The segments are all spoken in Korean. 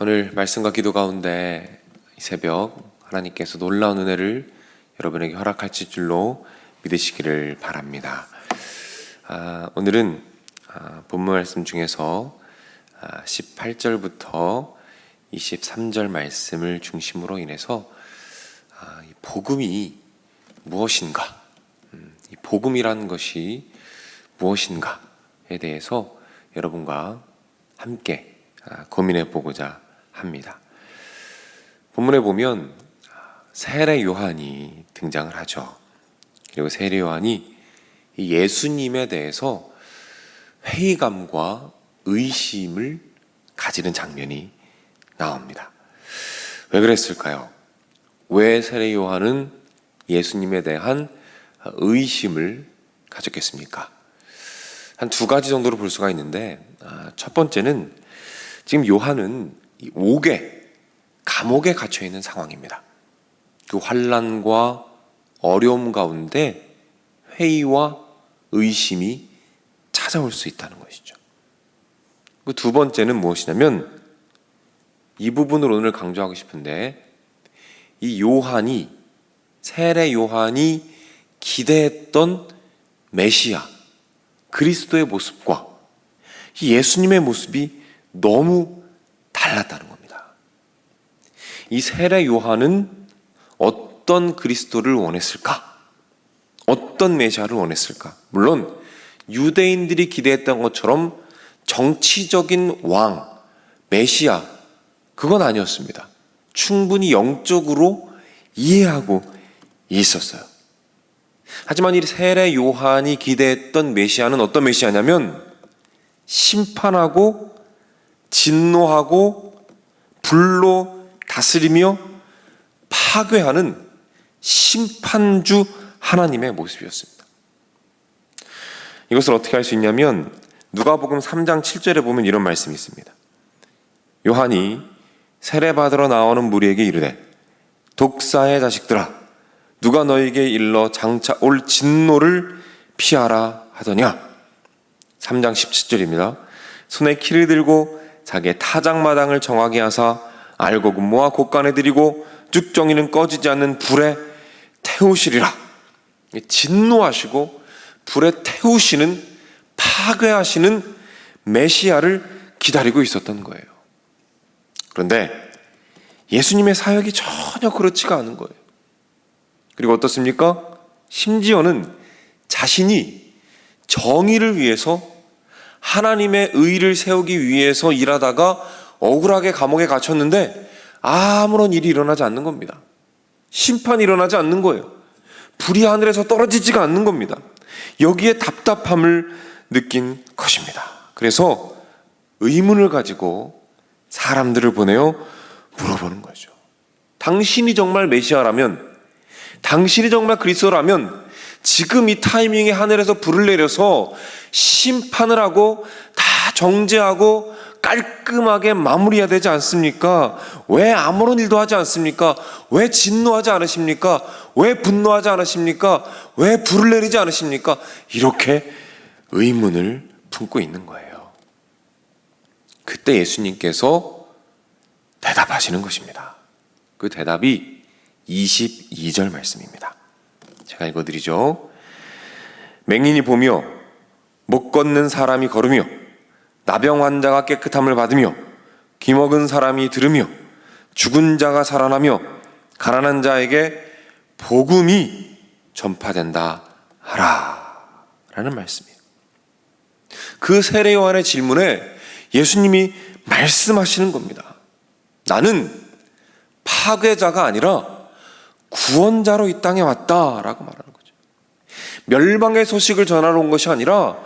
오늘 말씀과 기도 가운데 이 새벽 하나님께서 놀라운 은혜를 여러분에게 허락하실 줄로 믿으시기를 바랍니다. 아, 오늘은 아, 본문 말씀 중에서 아, 18절부터 23절 말씀을 중심으로 인해서 아, 이 복음이 무엇인가, 음, 이 복음이라는 것이 무엇인가에 대해서 여러분과 함께 아, 고민해 보고자 합니다. 본문에 보면 세례 요한이 등장을 하죠. 그리고 세례 요한이 이 예수님에 대해서 회의감과 의심을 가지는 장면이 나옵니다. 왜 그랬을까요? 왜 세례 요한은 예수님에 대한 의심을 가졌겠습니까? 한 두 가지 정도로 볼 수가 있는데 아, 첫 번째는 지금 요한은 이 옥에 감옥에 갇혀 있는 상황입니다. 그 환란과 어려움 가운데 회의와 의심이 찾아올 수 있다는 것이죠. 그 두 번째는 무엇이냐면 이 부분을 오늘 강조하고 싶은데 이 요한이 세례 요한이 기대했던 메시아 그리스도의 모습과 이 예수님의 모습이 너무 달랐다는 겁니다. 이 세례 요한은 어떤 그리스도를 원했을까? 어떤 메시아를 원했을까? 물론 유대인들이 기대했던 것처럼 정치적인 왕, 메시아 그건 아니었습니다. 충분히 영적으로 이해하고 있었어요. 하지만 이 세례 요한이 기대했던 메시아는 어떤 메시아냐면 심판하고 진노하고 불로 다스리며 파괴하는 심판주 하나님의 모습이었습니다. 이것을 어떻게 할 수 있냐면 누가복음 3장 7절에 보면 이런 말씀이 있습니다. 요한이 세례 받으러 나오는 무리에게 이르되 독사의 자식들아 누가 너에게 일러 장차 올 진노를 피하라 하더냐 3장 17절입니다. 손에 키를 들고 자기의 타작마당을 정하게 하사 알고 근모와 곳간에 들이고 쭉정이는 꺼지지 않는 불에 태우시리라. 진노하시고 불에 태우시는 파괴하시는 메시아를 기다리고 있었던 거예요. 그런데 예수님의 사역이 전혀 그렇지가 않은 거예요. 그리고 어떻습니까? 심지어는 자신이 정의를 위해서 하나님의 의를 세우기 위해서 일하다가 억울하게 감옥에 갇혔는데 아무런 일이 일어나지 않는 겁니다. 심판이 일어나지 않는 거예요. 불이 하늘에서 떨어지지가 않는 겁니다. 여기에 답답함을 느낀 것입니다. 그래서 의문을 가지고 사람들을 보내어 물어보는 거죠. 당신이 정말 메시아라면, 당신이 정말 그리스도라면 지금 이 타이밍에 하늘에서 불을 내려서 심판을 하고 다 정죄하고 깔끔하게 마무리해야 되지 않습니까? 왜 아무런 일도 하지 않습니까? 왜 진노하지 않으십니까? 왜 분노하지 않으십니까? 왜 불을 내리지 않으십니까? 이렇게 의문을 품고 있는 거예요. 그때 예수님께서 대답하시는 것입니다. 그 대답이 22절 말씀입니다. 제가 읽어드리죠. 맹인이 보며 못 걷는 사람이 걸으며 나병 환자가 깨끗함을 받으며 기먹은 사람이 들으며 죽은 자가 살아나며 가난한 자에게 복음이 전파된다 하라 라는 말씀이에요. 그 세례 요한의 질문에 예수님이 말씀하시는 겁니다. 나는 파괴자가 아니라 구원자로 이 땅에 왔다라고 말하는 거죠. 멸망의 소식을 전하러 온 것이 아니라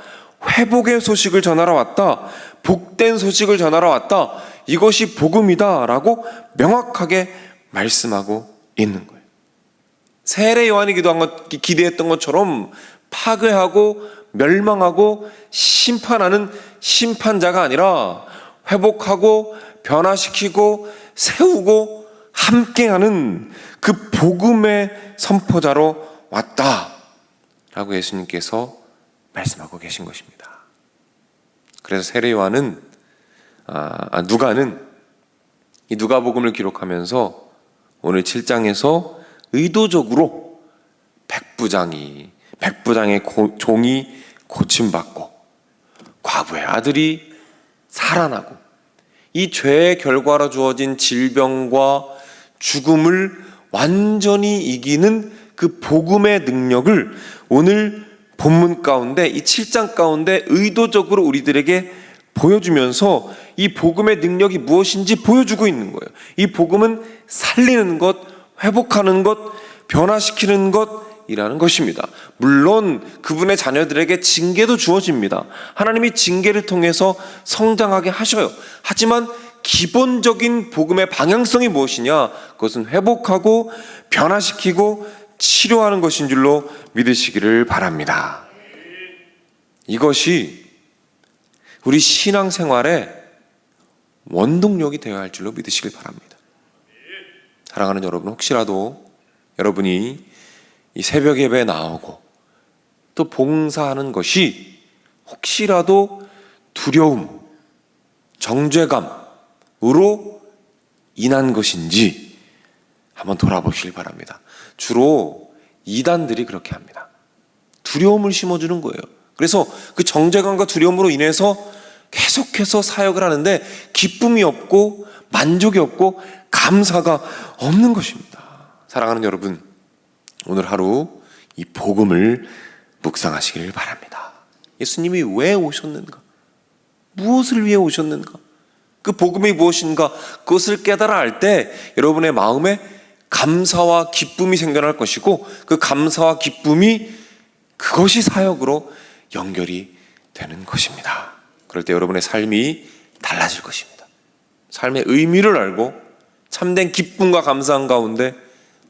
회복의 소식을 전하러 왔다. 복된 소식을 전하러 왔다. 이것이 복음이다라고 명확하게 말씀하고 있는 거예요. 세례 요한이 기도한 것, 기대했던 것처럼 파괴하고 멸망하고 심판하는 심판자가 아니라 회복하고 변화시키고 세우고 함께하는 그 복음의 선포자로 왔다라고 예수님께서 말씀하고 계신 것입니다. 그래서 세례 요한은 아, 누가는 이 누가복음을 기록하면서 오늘 7장에서 의도적으로 백부장이 백부장의 고- 종이 고침받고 과부의 아들이 살아나고 이 죄의 결과로 주어진 질병과 죽음을 완전히 이기는 그 복음의 능력을 오늘 본문 가운데 이 7장 가운데 의도적으로 우리들에게 보여주면서 이 복음의 능력이 무엇인지 보여주고 있는 거예요. 이 복음은 살리는 것, 회복하는 것, 변화시키는 것이라는 것입니다. 물론 그분의 자녀들에게 징계도 주어집니다. 하나님이 징계를 통해서 성장하게 하셔요. 하지만 기본적인 복음의 방향성이 무엇이냐? 그것은 회복하고 변화시키고 치료하는 것인 줄로 믿으시기를 바랍니다. 이것이 우리 신앙생활의 원동력이 되어야 할 줄로 믿으시길 바랍니다. 사랑하는 여러분, 혹시라도 여러분이 이 새벽 예배에 나오고 또 봉사하는 것이 혹시라도 두려움, 정죄감 으로 인한 것인지 한번 돌아보시길 바랍니다. 주로 이단들이 그렇게 합니다. 두려움을 심어주는 거예요. 그래서 그 정죄감과 두려움으로 인해서 계속해서 사역을 하는데 기쁨이 없고 만족이 없고 감사가 없는 것입니다. 사랑하는 여러분, 오늘 하루 이 복음을 묵상하시길 바랍니다. 예수님이 왜 오셨는가? 무엇을 위해 오셨는가? 그 복음이 무엇인가? 그것을 깨달아 알 때 여러분의 마음에 감사와 기쁨이 생겨날 것이고 그 감사와 기쁨이 그것이 사역으로 연결이 되는 것입니다. 그럴 때 여러분의 삶이 달라질 것입니다. 삶의 의미를 알고 참된 기쁨과 감사한 가운데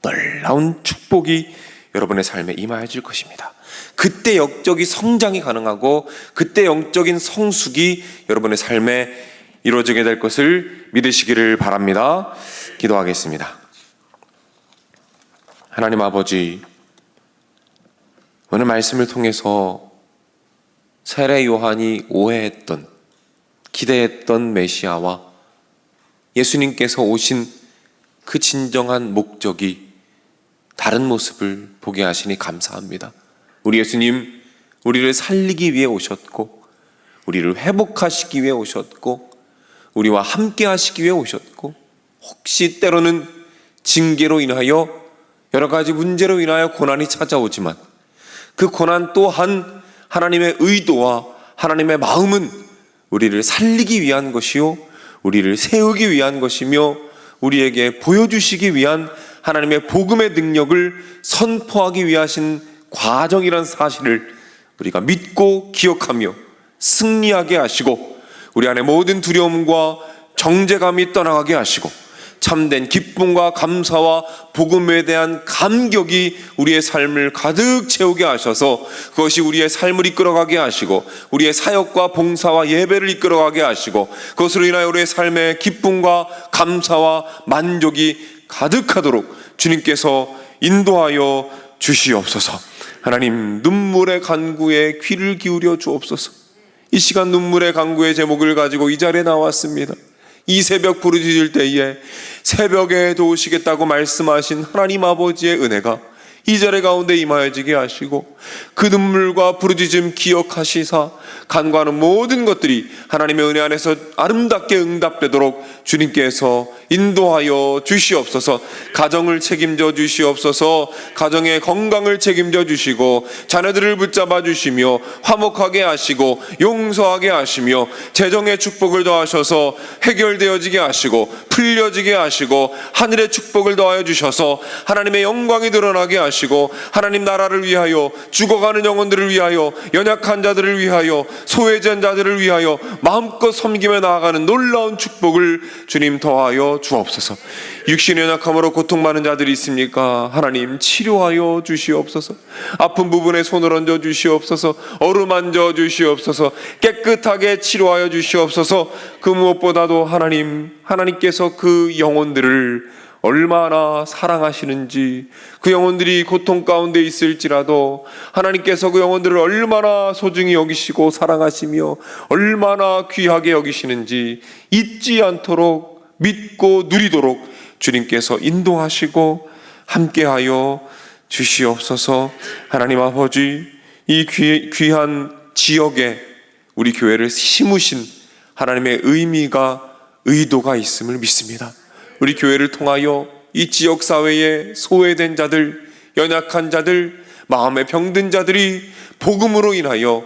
놀라운 축복이 여러분의 삶에 임하여질 것입니다. 그때 영적인 성장이 가능하고 그때 영적인 성숙이 여러분의 삶에 이루어지게 될 것을 믿으시기를 바랍니다. 기도하겠습니다. 하나님 아버지, 오늘 말씀을 통해서 세례 요한이 오해했던, 기대했던 메시아와 예수님께서 오신 그 진정한 목적이 다른 모습을 보게 하시니 감사합니다. 우리 예수님, 우리를 살리기 위해 오셨고, 우리를 회복하시기 위해 오셨고, 우리와 함께 하시기 위해 오셨고, 혹시 때로는 징계로 인하여 여러 가지 문제로 인하여 고난이 찾아오지만 그 고난 또한 하나님의 의도와 하나님의 마음은 우리를 살리기 위한 것이요, 우리를 세우기 위한 것이며 우리에게 보여주시기 위한 하나님의 복음의 능력을 선포하기 위하신 과정이란 사실을 우리가 믿고 기억하며 승리하게 하시고 우리 안에 모든 두려움과 정죄감이 떠나가게 하시고 참된 기쁨과 감사와 복음에 대한 감격이 우리의 삶을 가득 채우게 하셔서 그것이 우리의 삶을 이끌어가게 하시고 우리의 사역과 봉사와 예배를 이끌어가게 하시고 그것으로 인하여 우리의 삶의 기쁨과 감사와 만족이 가득하도록 주님께서 인도하여 주시옵소서. 하나님 눈물의 간구에 귀를 기울여 주옵소서. 이 시간 눈물의 간구의 제목을 가지고 이 자리에 나왔습니다. 이 새벽 부르짖을 때에 새벽에 도우시겠다고 말씀하신 하나님 아버지의 은혜가 이 자리 가운데 임하여지게 하시고 그 눈물과 부르짖음 기억하시사 간과하는 모든 것들이 하나님의 은혜 안에서 아름답게 응답되도록 주님께서 인도하여 주시옵소서. 가정을 책임져 주시옵소서. 가정의 건강을 책임져 주시고 자녀들을 붙잡아 주시며 화목하게 하시고 용서하게 하시며 재정의 축복을 더하셔서 해결되어지게 하시고 풀려지게 하시고 하늘의 축복을 더하여 주셔서 하나님의 영광이 드러나게 하시고 하나님 나라를 위하여 죽어가는 영혼들을 위하여 연약한 자들을 위하여 소외된 자들을 위하여 마음껏 섬기며 나아가는 놀라운 축복을 주님 더하여 주옵소서. 육신의 연약함으로 고통 많은 자들이 있습니까? 하나님 치료하여 주시옵소서. 아픈 부분에 손을 얹어 주시옵소서. 어루만져 주시옵소서. 깨끗하게 치료하여 주시옵소서. 그 무엇보다도 하나님 하나님께서 그 영혼들을 얼마나 사랑하시는지 그 영혼들이 고통 가운데 있을지라도 하나님께서 그 영혼들을 얼마나 소중히 여기시고 사랑하시며 얼마나 귀하게 여기시는지 잊지 않도록 믿고 누리도록 주님께서 인도하시고 함께하여 주시옵소서 하나님 아버지 이 귀, 귀한 지역에 우리 교회를 심으신 하나님의 의미가 의도가 있음을 믿습니다. 우리 교회를 통하여 이 지역 사회에 소외된 자들, 연약한 자들, 마음에 병든 자들이 복음으로 인하여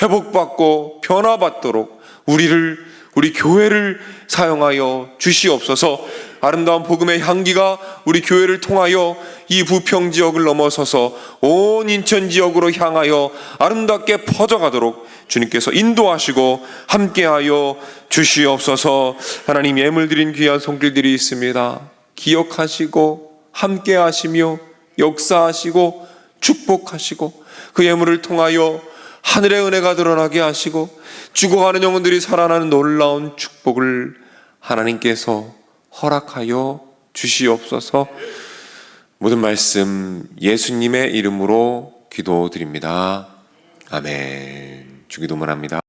회복받고 변화받도록 우리를 우리 교회를 사용하여 주시옵소서. 아름다운 복음의 향기가 우리 교회를 통하여 이 부평 지역을 넘어서서 온 인천 지역으로 향하여 아름답게 퍼져가도록 주님께서 인도하시고 함께하여 주시옵소서. 하나님 예물 드린 귀한 손길들이 있습니다. 기억하시고 함께하시며 역사하시고 축복하시고 그 예물을 통하여 하늘의 은혜가 드러나게 하시고 죽어가는 영혼들이 살아나는 놀라운 축복을 하나님께서 허락하여 주시옵소서. 모든 말씀 예수님의 이름으로 기도드립니다. 아멘. 주기도문 합니다.